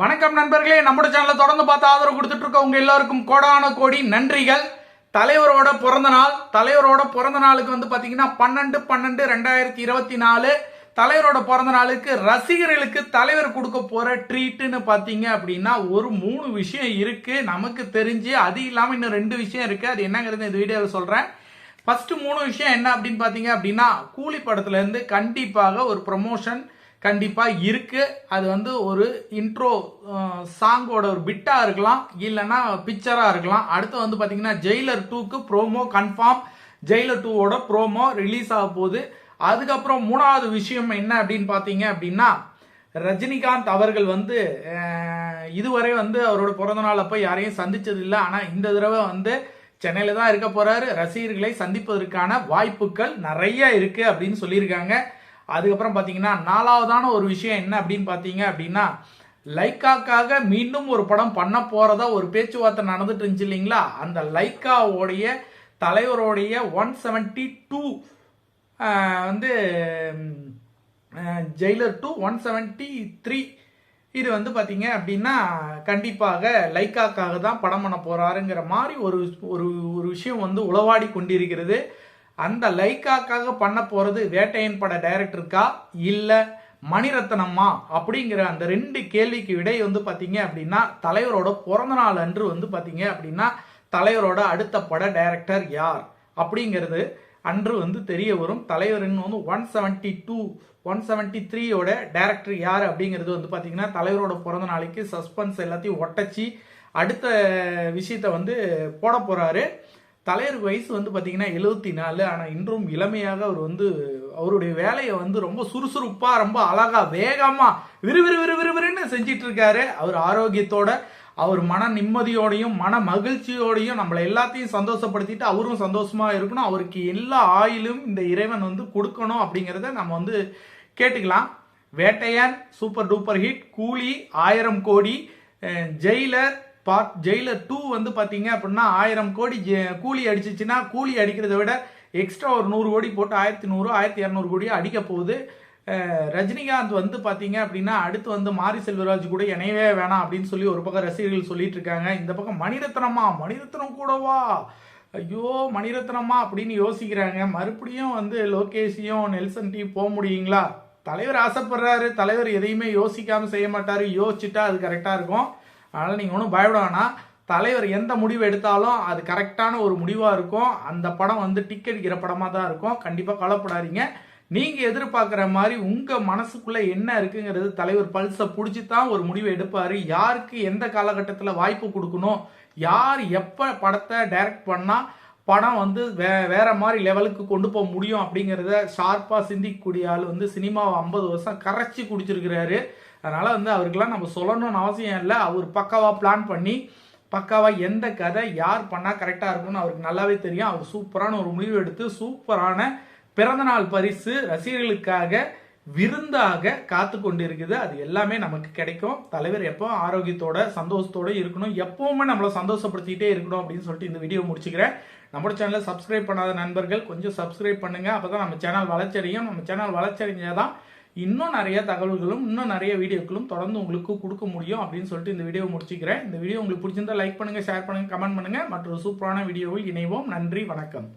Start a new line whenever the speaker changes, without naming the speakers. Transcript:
வணக்கம் நண்பர்களே நம்ம சேனலை தொடர்ந்து பார்த்து ஆதரவு கொடுத்துட்டு இருக்க உங்க எல்லாருக்கும் கோடான கோடி நன்றிகள். தலைவரோட பிறந்த நாள் தலைவரோட பிறந்த நாளுக்கு வந்து பாத்தீங்கன்னா பன்னெண்டு பன்னெண்டு ரெண்டாயிரத்தி இருபத்தி நாலு. தலைவரோட பிறந்த நாளுக்கு ரசிகர்களுக்கு தலைவர் கொடுக்க போற ட்ரீட்டுன்னு பாத்தீங்க அப்படின்னா ஒரு மூணு விஷயம் இருக்கு. நமக்கு தெரிஞ்சு அது இல்லாம இன்னும் ரெண்டு விஷயம் இருக்கு. அது என்னங்கிறது இந்த வீடியோவில் சொல்றேன். ஃபர்ஸ்ட் மூணு விஷயம் என்ன அப்படின்னு பாத்தீங்க அப்படின்னா கூலி படத்துல இருந்து கண்டிப்பாக ஒரு ப்ரமோஷன் கண்டிப்பாக இருக்கு. அது வந்து ஒரு இன்ட்ரோ சாங்கோட ஒரு பிட்டாக இருக்கலாம் இல்லைன்னா பிக்சராக இருக்கலாம். அடுத்து வந்து பார்த்தீங்கன்னா ஜெயிலர் டூக்கு ப்ரோமோ கன்ஃபார்ம் ஜெயிலர் டூவோட ப்ரோமோ ரிலீஸ் ஆக போகுது. அதுக்கப்புறம் மூணாவது விஷயம் என்ன அப்படின்னு பார்த்தீங்க அப்படின்னா ரஜினிகாந்த் அவர்கள் வந்து இதுவரை வந்து அவரோட பிறந்த நாள் யாரையும் சந்திச்சது இல்லை ஆனால் இந்த தடவை வந்து சென்னையில் தான் இருக்க போகிறாரு ரசிகர்களை சந்திப்பதற்கான வாய்ப்புகள் நிறைய இருக்குது அப்படின்னு சொல்லியிருக்காங்க. அதுக்கப்புறம் பார்த்தீங்கன்னா நாலாவதான ஒரு விஷயம் என்ன அப்படின்னு பார்த்தீங்க அப்படின்னா லைக்காக்காக மீண்டும் ஒரு படம் பண்ண போறதா ஒரு பேச்சுவார்த்தை நடந்துட்டு இருந்துச்சு இல்லைங்களா? அந்த லைக்காவோடைய தலைவருடைய ஒன் செவன்டி டூ வந்து Jailer two one seventy three இது வந்து பார்த்தீங்க அப்படின்னா கண்டிப்பாக லைக்காக்காக தான் படம் பண்ண போகிறாருங்கிற மாதிரி ஒரு ஒரு ஒரு விஷயம் வந்து உளவாடி கொண்டிருக்கிறது. அந்த லைக்காக்காக பண்ண போறது வேட்டையன் பட டைரக்டருக்கா இல்ல. மணிரத்னம்மா? அப்படிங்கிற அந்த ரெண்டு கேள்விக்கு விடை வந்து பாத்தீங்க அப்படின்னா தலைவரோட பிறந்த நாள் அன்று வந்து பாத்தீங்க அப்படின்னா தலைவரோட அடுத்த பட டைரக்டர் யார்? அப்படிங்கிறது அன்று வந்து தெரிய வரும். தலைவரின் வந்து one seventy two one seventy த்ரீயோட டேரக்டர் யார் அப்படிங்கிறது வந்து பார்த்தீங்கன்னா தலைவரோட பிறந்த நாளைக்கு சஸ்பென்ஸ் எல்லாத்தையும் ஒட்டச்சி அடுத்த விஷயத்த வந்து போட போறாரு. தலைவர் வயசு வந்து பார்த்தீங்கன்னா எழுபத்தி நாலு ஆனால் இன்றும் இளமையாக அவர் வந்து அவருடைய வேலையை வந்து ரொம்ப சுறுசுறுப்பாக ரொம்ப அழகாக வேகமாக விறுவிறு விறுவிறுவிறுன்னு செஞ்சிட்டு இருக்காரு. அவர் ஆரோக்கியத்தோட அவர் மன நிம்மதியோடையும் மன மகிழ்ச்சியோடையும் நம்மளை எல்லாத்தையும் சந்தோஷப்படுத்திட்டு அவரும் சந்தோஷமாக இருக்கணும். அவருக்கு எல்லா ஆயிலும் இந்த இறைவன் வந்து கொடுக்கணும் அப்படிங்கிறத நம்ம வந்து கேட்டுக்கலாம். வேட்டையான் சூப்பர் டூப்பர் ஹிட் கூலி ஆயிரம் கோடி ஜெயிலர் பார்ட் ஜெயிலர் டூ வந்து பார்த்தீங்க அப்படின்னா ஆயிரம் கோடி ஜெ- கூலி அடிச்சிச்சுன்னா கூலி அடிக்கிறத விட எக்ஸ்ட்ரா ஒரு நூறு கோடி போட்டு ஆயிரத்தி நூறு ஆயிரத்தி இரநூறு கோடி அடிக்க போகுது. ரஜினிகாந்த் வந்து பார்த்தீங்க அப்படின்னா அடுத்து வந்து மாரி செல்வராஜ் கூட இணையவே வேணாம் அப்படின்னு சொல்லி ஒரு பக்கம் ரசிகர்கள் சொல்லிட்டு இருக்காங்க இந்த பக்கம் மணிரத்னமா மணிரத்னம் கூடவா? ஐயோ மணிரத்னமா அப்படின்னு யோசிக்கிறாங்க. மறுபடியும் வந்து லோகேஷையும் நெல்சன் டீ போக முடியுங்களா? தலைவர் ஆசைப்படுறாரு. தலைவர் எதையுமே யோசிக்காமல் செய்ய மாட்டார். யோசிச்சுட்டா அது கரெக்டாக இருக்கும். அதனால் நீங்கள் ஒன்றும் பயப்பட வேணாம். தலைவர் எந்த முடிவு எடுத்தாலும் அது கரெக்டான ஒரு முடிவாக இருக்கும். அந்த படம் வந்து டிக்கெட் படமாக தான் இருக்கும். கண்டிப்பாக கவலைப்படாதீங்க. நீங்கள் எதிர்பார்க்குற மாதிரி உங்கள் மனசுக்குள்ளே என்ன இருக்குங்கிறது தலைவர் பல்ஸை பிடிச்சி தான் ஒரு முடிவு எடுப்பார். யாருக்கு எந்த காலகட்டத்தில் வாய்ப்பு கொடுக்கணும்? யார் எப்போ படத்தை டைரக்ட் பண்ணால் படம் வந்து வே வேற மாதிரி லெவலுக்கு கொண்டு போக முடியும் அப்படிங்கிறத ஷார்ப்பாக சிந்திக்கக்கூடிய ஆள் வந்து சினிமாவை ஐம்பது வருஷம் கரைச்சி குடிச்சிருக்கிறாரு. அதனால் வந்து அவருக்கெல்லாம் நம்ம சொல்லணும்னு அவசியம் இல்லை. அவர் பக்காவாக பிளான் பண்ணி பக்காவாக எந்த கதை யார் பண்ணால் கரெக்டாக இருக்கும்னு அவருக்கு நல்லாவே தெரியும். அவர் சூப்பரான ஒரு முடிவு எடுத்து சூப்பரான பிறந்தநாள் பரிசு ரசிகர்களுக்காக விருந்தாக காத்து கொண்டு இருக்குது அது எல்லாமே நமக்கு கிடைக்கும். தலைவர் எப்போ ஆரோக்கியத்தோட சந்தோஷத்தோட இருக்கணும் எப்பவுமே நம்மளை சந்தோஷப்படுத்திக்கிட்டே இருக்கணும் அப்படின்னு சொல்லிட்டு இந்த வீடியோ முடிச்சுக்கிறேன். நம்ம சேனலை சப்ஸ்கிரைப் பண்ணாத நண்பர்கள் கொஞ்சம் சப்ஸ்கிரைப் பண்ணுங்க. அப்பதான் நம்ம சேனல் வளர்ச்சியடையும். நம்ம சேனல் வளர்ச்சியடைஞ்சாதான் இன்னும் நிறைய தகவல்களும் இன்னும் நிறைய வீடியோக்களும் தொடர்ந்து உங்களுக்கு கொடுக்க முடியும் அப்படின்னு சொல்லிட்டு இந்த வீடியோ முடிச்சுக்கிறேன். இந்த வீடியோ உங்களுக்கு பிடிச்சிருந்தா லைக் பண்ணுங்க ஷேர் பண்ணுங்க கமெண்ட் பண்ணுங்க. மற்றொரு சூப்பரான வீடியோவில் இணைவோம். நன்றி வணக்கம்.